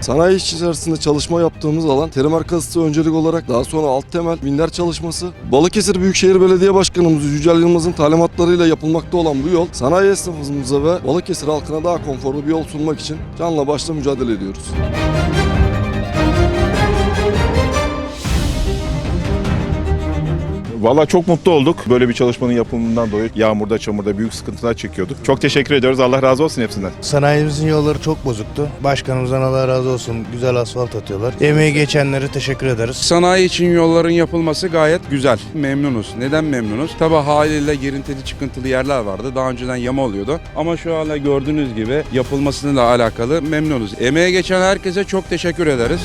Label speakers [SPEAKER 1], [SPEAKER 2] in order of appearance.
[SPEAKER 1] Sanayi işçi içerisinde çalışma yaptığımız alan terim arkası öncelik olarak daha sonra alt temel minler çalışması. Balıkesir Büyükşehir Belediye Başkanımız Yücel Yılmaz'ın talimatlarıyla yapılmakta olan bu yol sanayi esnafımıza ve Balıkesir halkına daha konforlu bir yol sunmak için canla başla mücadele ediyoruz.
[SPEAKER 2] Valla çok mutlu olduk. Böyle bir çalışmanın yapımından dolayı yağmurda, çamurda büyük sıkıntılar çekiyorduk. Çok teşekkür ediyoruz. Allah razı olsun hepsinden.
[SPEAKER 3] Sanayimizin yolları çok bozuktu. Başkanımızdan Allah razı olsun. Güzel asfalt atıyorlar. Emeği geçenlere teşekkür ederiz.
[SPEAKER 4] Sanayi için yolların yapılması gayet güzel. Memnunuz. Neden memnunuz? Tabi haliyle girintili çıkıntılı yerler vardı. Daha önceden yama oluyordu. Ama şu anda gördüğünüz gibi yapılmasıyla alakalı memnunuz. Emeğe geçen herkese çok teşekkür ederiz.